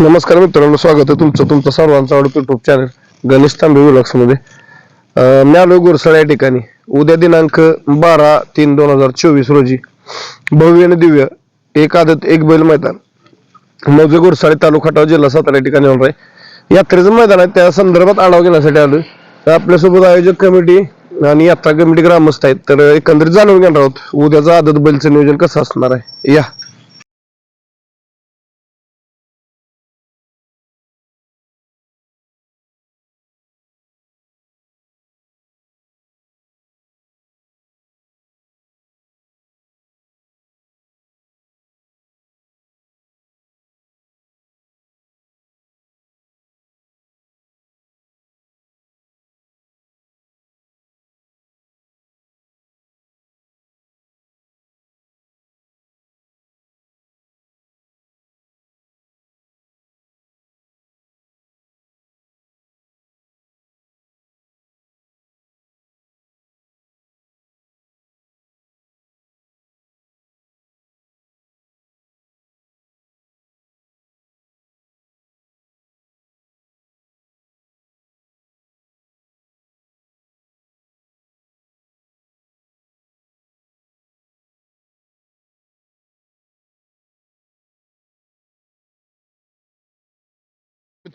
नमस्कार मित्रांनो स्वागत आहे तुमचं तुमचं सर्वांचं आवडतं युट्यूब चॅनल गणेश तांबे विलॉक्समध्ये मी आलो गुरसाळ या ठिकाणी. उद्या दिनांक बारा तीन दोन हजार चोवीस रोजी. भव्य आणि दिव्य एक आदत एक बैल मैदान. मौजे गुरसाळे तालुका जिल्हा सातारा या ठिकाणी होणार आहे. यात्रेचं मैदान आहे त्या संदर्भात आढावा घेण्यासाठी आलो तर आपल्यासोबत आयोजक कमिटी आणि यात्रा कमिटी ग्रामस्थ आहेत. तर एकंदरीत जाणून घेणार आहोत उद्याचं आदत बैलचं नियोजन कसं असणार आहे? या.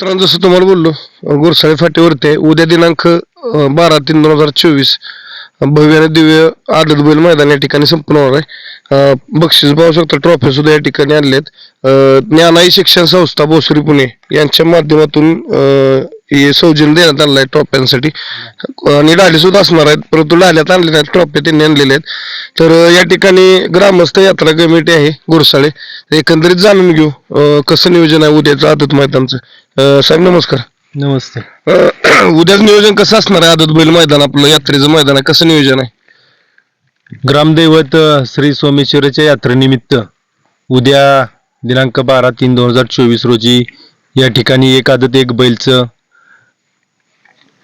मित्रांनो जसं तुम्हाला बोललो गुरसाळे फाटीवरती आहे. उद्या दिनांक बारा तीन दोन हजार चोवीस भव्य आणि दिव्य आदत बैल मैदान या ठिकाणी संपन्न होणार आहे. बक्षीस पाहू शकता ट्रॉफी सुद्धा या ठिकाणी आणले आहेत ज्ञानाई शिक्षण संस्था बोसरी पुणे यांच्या माध्यमातून हे सौजन्य देण्यात आलेलं आहे ट्रॉफ्यांसाठी. आणि डाली सुद्धा असणार आहेत परंतु डाल्यात आणलेल्या आहेत ट्रॉफ्या त्यांनी आणलेल्या आहेत. तर या ठिकाणी ग्रामस्थ यात्रा कमिटी आहे गुरसाळे एकंदरीत जाणून घेऊ कसं नियोजन आहे उद्याचं आदत मैदानचं. अं, साहेब नमस्कार. नमस्ते. अं, उद्याच नियोजन कसं असणार आहे? आदत बैल मैदान आपलं यात्रेचं मैदान आहे. कसं नियोजन आहे? ग्रामदैवत अ, श्री सोमेश्वराच्या यात्रेनिमित्त उद्या दिनांक बारा तीन दोन हजार चोवीस रोजी या ठिकाणी एक आदत एक बैलचं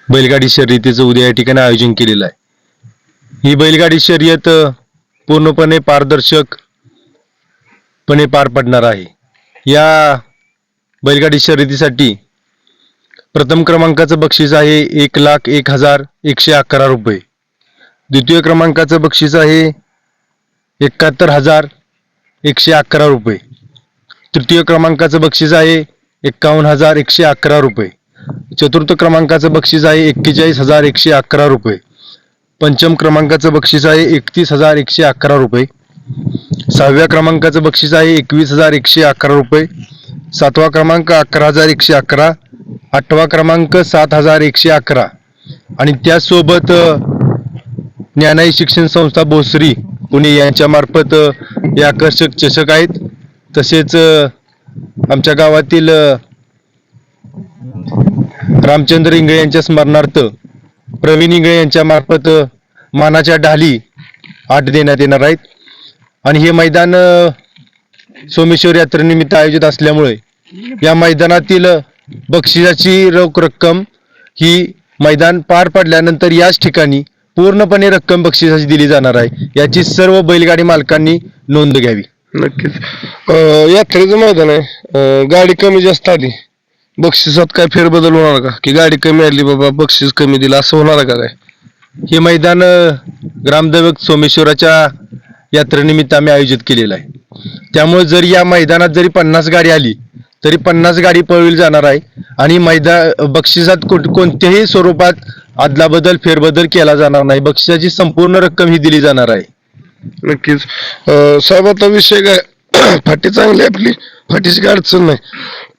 बैलगाडी शर्यतीचं उद्या या ठिकाणी आयोजन केलेलं आहे. ही बैलगाडी शर्यत अ, पूर्णपणे पारदर्शक पणे पार पडणार आहे. या बैलगाडी शर्यतीसाठी प्रथम क्रमांकाचं बक्षीस आहे एक लाख एक हजार एकशे अकरा रुपये. द्वितीय क्रमांकाचं बक्षीस आहे एकाहत्तर हजार एकशे अकरा रुपये. तृतीय क्रमांकाचं बक्षीस आहे एक्कावन्न हजार एकशे अकरा रुपये. चतुर्थ क्रमांकाचं बक्षीस आहे एक्केचाळीस हजार एकशे अकरा रुपये. पंचम क्रमांकाचं बक्षीस आहे एकतीस हजार एकशे अकरा रुपये. सहाव्या क्रमांकाचं बक्षीस आहे एकवीस हजार एकशे अकरा रुपये. सातवा क्रमांक अकरा हजार एकशे अकरा. आठवा क्रमांक सात हजार एकशे अकरा. आणि त्याचसोबत ज्ञानाई शिक्षण संस्था भोसरी पुणे यांच्यामार्फत हे आकर्षक चषक आहेत. तसेच आमच्या गावातील रामचंद्र इंगळे यांच्या स्मरणार्थ प्रवीण इंगळे यांच्या मार्फत मानाच्या ढाली आठ देण्यात येणार आहेत. आणि हे मैदान सोमेश्वर यात्रेनिमित्त आयोजित असल्यामुळे या मैदानातील बक्षिसाची रोख रक्कम ही मैदान पार पडल्यानंतर याच ठिकाणी पूर्णपणे रक्कम बक्षिसाची दिली जाणार आहे. याची सर्व बैलगाडी मालकांनी नोंद घ्यावी. नक्कीच. यात्रेचं मैदान आहे. गाडी कमी जास्त आली. बक्षिसात काय फेरबदल होणार का? की गाडी कमी आली बाबा बक्षीस कमी दिलं असं होणार का काय? हे मैदान अ, ग्रामदैवत सोमेश्वराच्या यात्रेनिमित्त आम्ही आयोजित केलेलं आहे. त्यामुळे जर या मैदानात जरी पन्नास गाडी आली तरी पन्नास गाडी पळवली जाणार आहे आणि मैदान बक्षिसात कोण- कोणत्याही स्वरूपात अदलाबदल फेरबदल केला जाणार नाही. बक्षिसाची संपूर्ण रक्कम ही दिली जाणार आहे. नक्कीच. अं, साहेब आता विषय काय? फाटी चांगली आहे आपली. फाटीची काय अडचण नाही.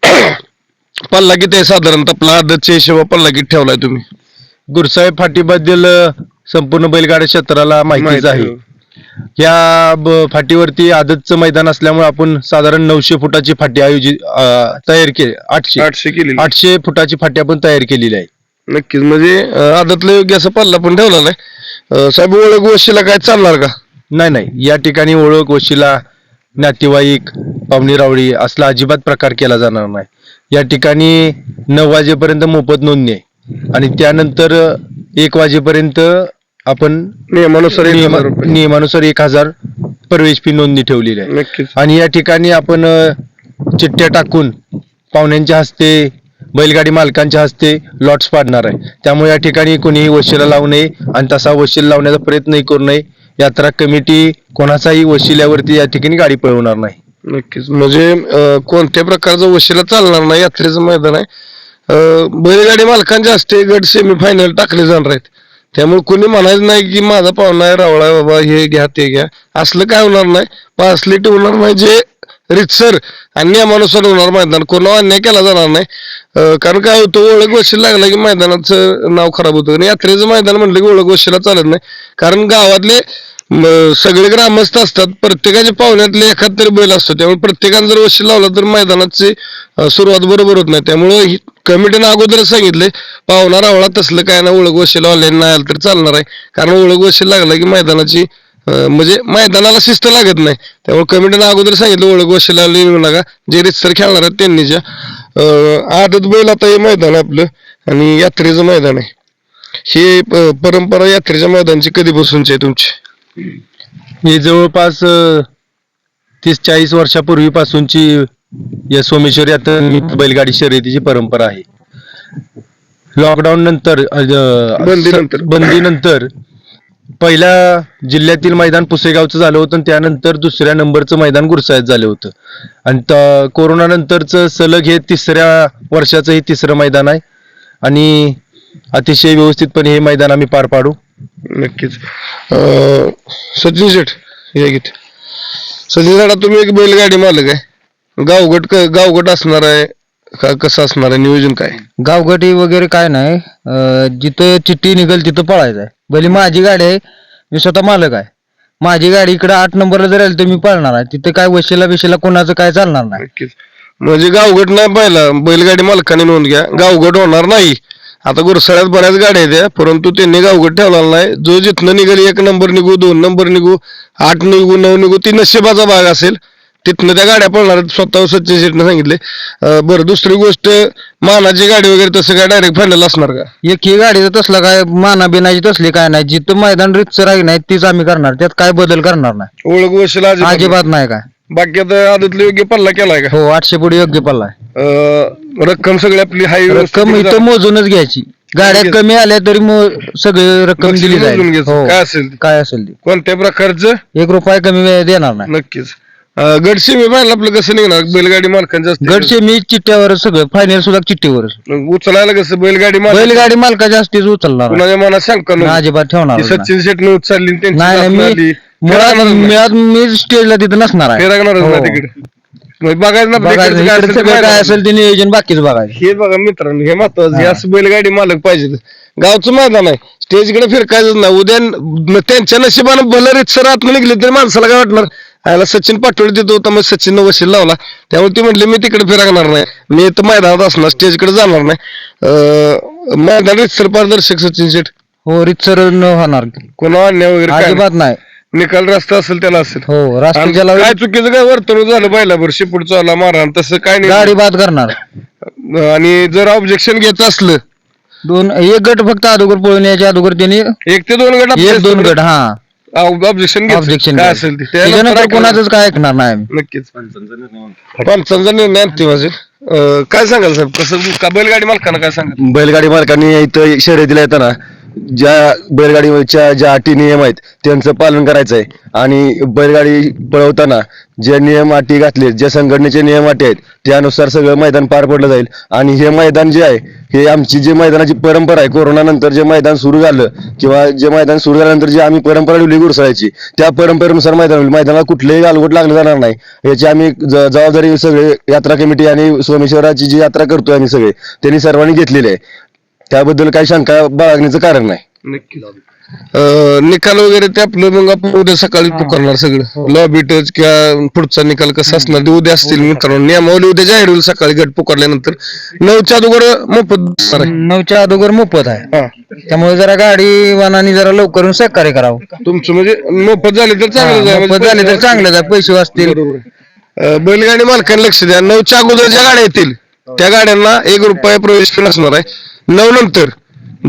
पल्ला किती आहे साधारणतः आपला आदतच्या हिशोबा पल्ला किती ठेवलाय तुम्ही. गुरसाहेब फाटीबद्दल अ, संपूर्ण बैलगाड्या क्षेत्राला माहितीच आहे. या ब- फाटीवरती आदतचं मैदान असल्यामुळे आपण साधारण नऊशे फुटाची फाटी आयोजित अ, तयार केली. आठशे. आठशे केली आठशे फुटाची फाटी आपण तयार केलेली आहे. नक्कीच. म्हणजे अं, आदतला योग्य असा पल्ला पण ठेवला नाही. अं, साहेब ओळख वशीला काय चालणार का? नाही नाही. या ठिकाणी ओळख वशिला नातेवाईक पाहुणे रावळी असला अजिबात प्रकार केला जाणार नाही. या ठिकाणी नऊ वाजेपर्यंत मोफत नोंदणी आहे. आणि त्यानंतर एक वाजेपर्यंत आपण नियमानुसार एक नियमा- हजार रुपये. नियमानुसार एक हजार प्रवेश फी नोंदणी ठेवलेली आहे. नक्कीच. आणि या ठिकाणी आपण अ, चिठ्ठ्या टाकून पाहुण्यांच्या हस्ते बैलगाडी मालकांच्या हस्ते लॉट्स पाडणार आहे. त्यामुळे या ठिकाणी कोणीही वशिला लावू नये आणि तसा वशील लावण्याचा प्रयत्नही करू नये. यात्रा कमिटी कोणाचाही वशिल्यावरती या ठिकाणी गाडी पळवणार नाही. नक्कीच. म्हणजे अं, कोणत्या प्रकारचं वशिला चालणार नाही यात्रेचं मैदान आहे. अं, बैलगाडी मालकांच्या हस्ते गट सेमीफायनल टाकले जाणार आहेत. त्यामुळे कोणी म्हणायचं नाही की माझा पाहुणा आहे रावळा आहे बाबा हे घ्या ते घ्या. असलं काय होणार नाही. पासलेट होणार नाही जे रितसर आणि नियमानुसार होणार मैदान. कोणावर अन्याय केला जाणार नाही. कारण काय होतं ओळख वशील लागला की मैदानाचं नाव खराब होतं. आणि यात्रेचं मैदान म्हटलं की ओळख वशीला चालत नाही. कारण गावातले मग सगळे ग्रामस्थ असतात. प्रत्येकाच्या पाहुण्यातले एखाद तरी बैल असतो. त्यामुळे प्रत्येकानं जर वशील लावला तर मैदानाची सुरुवात बरोबर होत नाही. त्यामुळे कमिटीनं अगोदरच सांगितले पाहुणा रावळा तसलं काय ना ओळख वशी लावले नाही आलं तर चालणार आहे. कारण ओळख वशील लागला की मैदानाची म्हणजे मैदानाला शिस्त लागत नाही. त्यामुळे कमिटीनं अगोदर सांगितलं ओळख वशी लावली येऊ नका. जे रितसर खेळणार आहेत त्यांनी ज्या अं, आदत बैल आता हे मैदान आपलं आणि यात्रेचं मैदान आहे. हे परंपरा यात्रेच्या मैदानची कधीपासूनची आहे तुमची? ही जवळपास तीस चाळीस वर्षापूर्वीपासूनची या सोमेश्वर यात्रा बैलगाडी शर्यतीची परंपरा आहे. लॉकडाऊन नंतर बंदीनंतर. बंदीनंतर पहिल्या जिल्ह्यातील मैदान पुसेगावचं झालं होतं आणि त्यानंतर दुसऱ्या नंबरचं मैदान गुरसाळ्यात झालं होतं. आणि कोरोना नंतरचं सलग हे तिसऱ्या वर्षाचं हे तिसरं मैदान आहे. आणि अतिशय व्यवस्थितपणे हे मैदान आम्ही पार पाडू. नक्कीच. अं, सचिन शेठ या गीत सचिन शेठ तुम्ही एक बैलगाडी मालक आहे. गावगट क- गावगट असणार आहे का कसं असणार आहे? नियोजन काय? गावगटी वगैरे काय नाही. अं, जिथं चिठ्ठी निघेल तिथं पळायचं आहे. भले माझी गाडी आहे मी स्वतः मालक आहे. माझी गाडी इकडे आठ नंबरला जर आली तर मी पळणार आहे. तिथं काय वशिला बिशीला कोणाचं काय चालणार नाही. नक्कीच. म्हणजे गावगट नाही पाहिला. बैलगाडी मालकाने नोंद घ्या. गावगट होणार नाही. आता गुरसाळ्यात बऱ्याच गाड्या आहेत परंतु त्यांनी गावगट ठेवलेला नाही. जो जिथनं निघेल एक नंबर निघू दोन नंबर निघू आठ निघू नऊ निघू ती नशिबाचा भाग असेल. तिथनं त्या गाड्या पळणार स्वतः सचिन शेटनं सांगितले. बरं दुसरी गोष्ट मानाची गाडी वगैरे तसं काय डायरेक्ट फायनल असणार का? एक ही गाडी तसला काय माना बिनाची तसली काय नाही. जिथं मैदान रितसर आहे नाही तीच आम्ही करणार. त्यात काय बदल करणार नाही. ओळख वशील अजिबात अजिबात नाही काय. बाकी आता आदतले योग्य पल्ला केलाय का? हो आठशे पुढे योग्य पल्ला आहे. अं, रक्कम सगळी आपली हाय रक्कम इथं मोजूनच घ्यायची गाड्या कमी आल्या तरी मग सगळी रक्कम दिली जाईल हो. काय असेल ते. काय असेल ती कोणत्या प्रकारचं एक रुपया कमी वेळ देणार नाही नक्कीच अं, गडशी मी पाहिलं आपलं कसं निघणार बैलगाडी मालकांचं असतं. गडचे मी चिठ्ठ्यावर सगळं फायनल सुद्धा चिठ्ठीवरच उचलायला कसं बैलगाडी मालक बैलगाडी मालकाच्या असतीच उचलणार नाही. कुणाच्या मनात शंका. अजिबात ठेवणार ती नाही. सचिन शेटने उचलली आणि त्यांची नाही. मी मुळात फिरकणारच नाही. मुळात मी स्टेजला तिथं नसणार आहे फिरकणारच हो. तिकडे मग बघायचं ना आपल्या बघायचं इकडचं काय इकडचं असेल ते सगळं काय बाहेर असेल ते नियोजन बाकीच बघायचं. हे बघा मित्रांनो हे महत्वाचं हे. असं बैलगाडी मालक पाहिजे. गावचं मैदान आहे. स्टेजकडे फिरकायचंच नाही. उद्या न- त्यांच्या नशिबानं भलं रितसर आतनं निघले तरी माणसाला काय वाटणार? आयला सचिन पाटोळे तिथं होता मग सचिन वशील लावला. त्यामुळे ती म्हटली मी तिकडे फिरकणार नाही. मी तर मैदानात असणार. स्टेजकडे जाणार नाही. अं, मैदान रितसर पारदर्शक सचिन शेठ. हो रितसर न होणार. कोणा अन्याय वगैरे काय अजिबात नाही. नाही. निकाल रस्ता असेल त्याला असेल. हो आणि राष्ट्रीय काय चुकीचं काय वर्तणूक झालं पहिल्या वर्षी पुढचं आला मारहाण तसं काय गाडी नाही बाद करणार. आणि जर ऑब्जेक्शन घ्यायचं असलं दोन एक गट फक्त अगोदर पळून यायच्या अगोदर त्यांनी एक ते दोन गट एक दोन गट हा. ऑब्जेक्शन ऑब्जेक्शन काय असेल ते? त्याच्यानंतर. कोणाचंच काय ऐकणार नाही आम्ही. नक्कीच. पंचांचा निर्णय अंतिम असेल अं, काय सांगाल साहेब? कसं का बैलगाडी मालकांना काय सांगाल? बैलगाडी मालकांनी इथं शर्यतीला येताना ज्या बैलगाडीच्या ज्या अटी नियम आहेत त्यांचं पालन करायचं आहे आणि बैलगाडी पळवताना जे नियम अटी घातले ज्या संघटनेचे नियम अटी आहेत त्यानुसार सगळं मैदान पार पडलं जाईल. आणि हे मैदान जे आहे हे आमची जी मैदानाची परंपरा आहे कोरोना नंतर जे मैदान सुरू झालं किंवा जे मैदान सुरू झाल्यानंतर जी आम्ही परंपरा ठेवली गुरसळायची त्या परंपरेनुसार मैदान होईल. मैदानाला कुठलेही गालगोट लागलं जाणार नाही. याची आम्ही जबाबदारी सगळे यात्रा कमिटी आणि सोमेश्वराची जी यात्रा करतोय आम्ही सगळे त्यांनी सर्वांनी घेतलेली आहे. त्याबद्दल काही शंका बाळगण्याचं कारण नाही. निकाल वगैरे ते आपलं मग आपण उद्या सकाळी पुकारणार सगळं. लॉबी टच किंवा पुढचा निकाल कसा असणार ते उद्या असतील मित्रांनो नियमावली उद्या जाहीर होईल सकाळी गट पुकारल्यानंतर. नऊच्या अगोदर मोफत असणार आहे. नऊच्या अगोदर मोफत आहे. हा. त्यामुळे जरा गाडी वाहनाने जरा लवकर सहकार्य करावं. तुमचं म्हणजे मोफत झाले तर चांगलं हा, मोफत झाले तर चांगलं आहे पैसे वाचतील. अं, बैलगाडी मालकांना लक्ष द्या. नऊच्या अगोदर ज्या गाड्या येतील त्या गाड्यांना एक रुपये प्रवेश फी असणार आहे. नऊ नंतर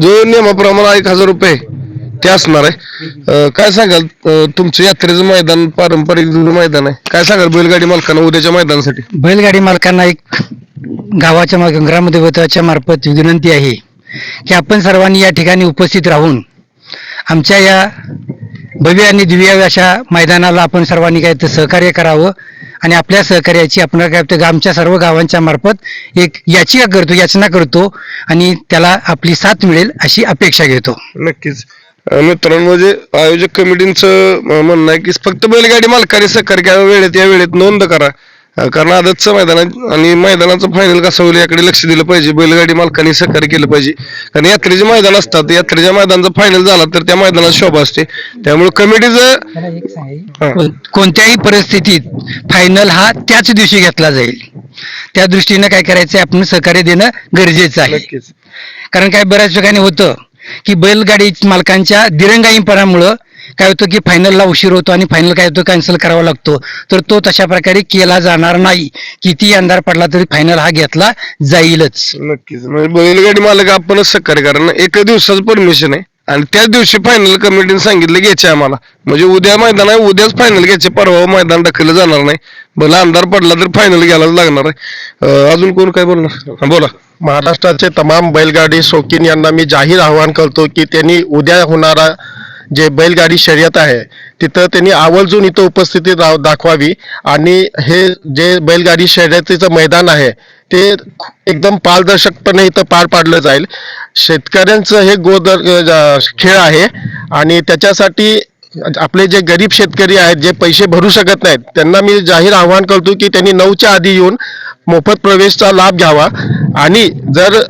जो नियमाप्रमाणे एक हजार रुपये ते असणार आहे. काय सांगाल तुमचं यात्रेचं मैदान पारंपरिक मैदान आहे काय सांगाल बैलगाडी मालकांना उद्याच्या मैदानासाठी? बैलगाडी मालकांना एक गावाच्या ग्रामदेवताच्या मार्फत विनंती आहे की आपण सर्वांनी या ठिकाणी उपस्थित राहून आमच्या या भव्य आणि दिव्य अशा मैदानाला आपण सर्वांनी काय ते सहकार्य करावं. आणि आपल्या सहकार्याची आपण काय आमच्या सर्व गावांच्या मार्फत एक याचिका करतो याचना करतो आणि त्याला आपली साथ मिळेल अशी अपेक्षा घेतो. नक्कीच. मित्रांनो म्हणजे आयोजक कमिटींचं म्हणणं आहे की फक्त बैलगाडी मालकाने सहकार्य करा वेळेत या वेळेत नोंद करा. कारण आदतचं मैदान आणि मैदानाचं फायनल कसं होईल याकडे लक्ष दिलं पाहिजे. बैलगाडी मालकांनी सहकार्य केलं पाहिजे. कारण यात्रेचे मैदान असतात यात्रेच्या मैदानाचा फायनल झाला तर त्या मैदानात शोभा असते. त्यामुळे कमिटीचं हा. कोण- कोणत्याही परिस्थितीत फायनल हा त्याच दिवशी घेतला जाईल. त्या दृष्टीनं काय करायचं आपण सहकार्य देणं गरजेचं आहे. कारण काय? बऱ्याच ठिकाणी होतं. की बैलगाडी मालकांच्या दिरंगाईपणामुळं काय होतं की फायनलला उशीर होतो आणि फायनल काय होतं कॅन्सल करावा लागतो. तर तो तशा प्रकारे केला जाणार नाही. किती अंधार पडला तरी फायनल हा घेतला जाईलच. नक्कीच. म्हणजे बैलगाडी मालक आपणच सहकार्य कारण एका दिवसाचं परमिशन आहे. आणि त्याच दिवशी फायनल कमिटीने सांगितलं घ्यायचे आम्हाला. म्हणजे उद्या मैदान आहे उद्याच फायनल घ्यायचे परवा मैदान ढकललं जाणार नाही. भला अंधार पडला तर फायनल घ्यायलाच लागणार आहे. अजून कोण काय बोलणार? बोला. महाराष्ट्राचे तमाम बैलगाडी शौकीन यांना मी जाहीर आवाहन करतो की त्यांनी उद्या होणारा जे बैलगाडी शर्यत आहे तिथं त्यांनी आवर्जून इथं उपस्थिती दा- दाखवावी. आणि हे जे बैलगाडी शर्यतीचं मैदान आहे ते एकदम पारदर्शकपणे इथं पार पाडलं जाईल. शेतकऱ्यांचं हे गोदर खेळ आहे आणि त्याच्यासाठी आपले जे गरीब शेतकरी आहेत जे पैसे भरू शकत नाहीत त्यांना मी जाहीर आवाहन करतो की त्यांनी नऊच्या आधी येऊन मोफत प्रवेशचा लाभ घ्यावा. आणि जर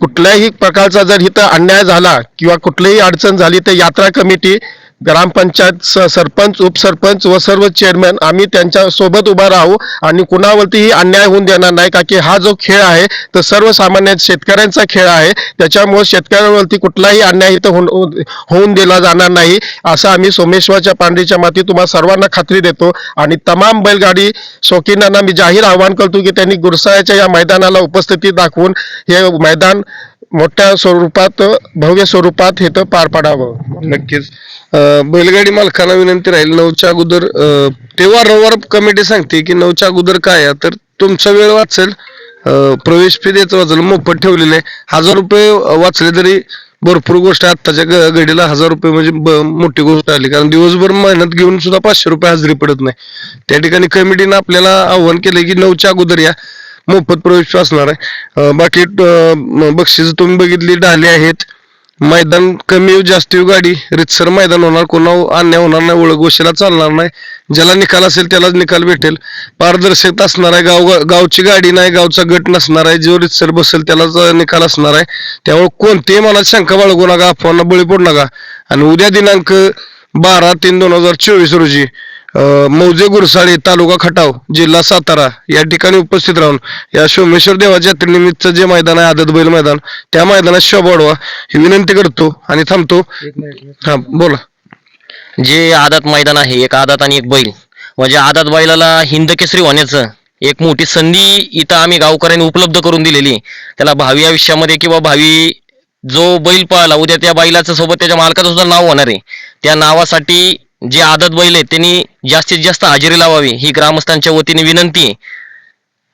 कुठल्याही प्रकारचा जर इथं अन्याय झाला किंवा कुठलीही अडचण झाली तर यात्रा कमिटी ग्रामपंचायत स- सरपंच उपसरपंच व सर्व चेअरमॅन आम्ही त्यांच्यासोबत उभा राहू आणि कुणावरतीही अन्याय होऊन देणार नाही का की हा जो खेळ आहे तो सर्वसामान्य शेतकऱ्यांचा खेळ आहे. त्याच्यामुळे शेतकऱ्यांवरती कुठलाही अन्याय इथं होऊन होऊन दिला जाणार नाही असं आम्ही सोमेश्वरच्या पांढरीच्या माती तुम्हाला सर्वांना खात्री देतो. आणि तमाम बैलगाडी शौकीनांना मी जाहीर आवाहन करतो की त्यांनी गुरसाळ्याच्या या मैदानाला उपस्थिती दाखवून हे मैदान मोठ्या स्वरूपात भव्य स्वरूपात हे पार पाडावं. नक्कीच. अं, बैलगाडी मालकांना विनंती राहील नऊच्या अगोदर अं, ते वारंवार कमिटी सांगते की नऊच्या अगोदर काय आहे तर तुमचा वेळ वाचेल. अं, प्रवेश फी द्यायचं वाचेल मोफत ठेवलेलं हजार रुपये वाचले तरी भरपूर गोष्ट आहे. आत्ताच्या घडीला हजार रुपये म्हणजे ब- मोठी गोष्ट आली. कारण दिवसभर मेहनत घेऊन सुद्धा पाचशे रुपये हजेरी पडत नाही. त्या ठिकाणी कमिटीनं आपल्याला आव्हान केलं की नऊच्या अगोदर या. मोफत प्रवेश असणार आहे. बाकी बक्षीस तुम्ही बघितली ढाले आहेत. मैदान कमी जास्त गाडी. रितसर मैदान होणार कोणा अन्याय होणार नाही ओळख गोष्टीला चालणार नाही. ज्याला निकाल असेल त्यालाच निकाल भेटेल. पारदर्शकता असणार आहे गाव गावची गाडी नाही गावचा गट नसणार आहे. जो रितसर बसेल त्यालाच निकाल असणार आहे. त्यामुळे कोणतेही मनात शंका बाळगू नका अफवांना बळी पडू नका. आणि उद्या दिनांक बारा तीन दोन हजार चोवीस रोजी मौजे गुरसाळे तालुका खटाव जिल्हा सातारा या ठिकाणी उपस्थित राहून या सोमेश्वर देवाच्या यात्रेनिमित्त जे मैदान आहे आदत बैल मैदान त्या मैदानात शोभा वाढवा. ही विनंती करतो आणि थांबतो. हा बोला. जे आदात मैदान आहे एक आदात आणि एक बैल. म्हणजे आदात बैलाला हिंद केसरी होण्याचं एक मोठी संधी इथं आम्ही गावकऱ्यांनी उपलब्ध करून दिलेली त्याला भावी आयुष्यामध्ये किंवा भावी जो बैल पळाला उद्या त्या बैलाचं सोबत त्याच्या मालकाचं सुद्धा नाव होणार आहे. त्या नावासाठी जे आदत बैल आहेत त्यांनी जास्तीत जास्त हजेरी लावावी. ही ग्रामस्थांच्या वतीने विनंती आहे.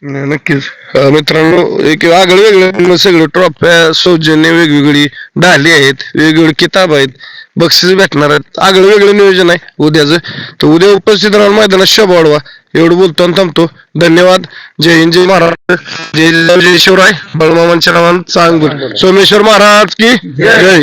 नक्कीच. अं, मित्रांनो एक आगळ वेगळं सगळं ट्रॉफ्या सौजन्य वेगवेगळी ढाली आहेत वेगवेगळी किताब आहेत बक्षीस भेटणार आहेत. आगळं वेगळं नियोजन आहे उद्याचं. तर उद्या उपस्थित राहून मैदानात शोभा वाढवा. एवढं बोलतो आणि थांबतो. धन्यवाद. जय हिंद जय महाराष्ट्र जय जय जय शिवराय बळमामांच्या नावानं चांगलं. सोमेश्वर महाराज की जय.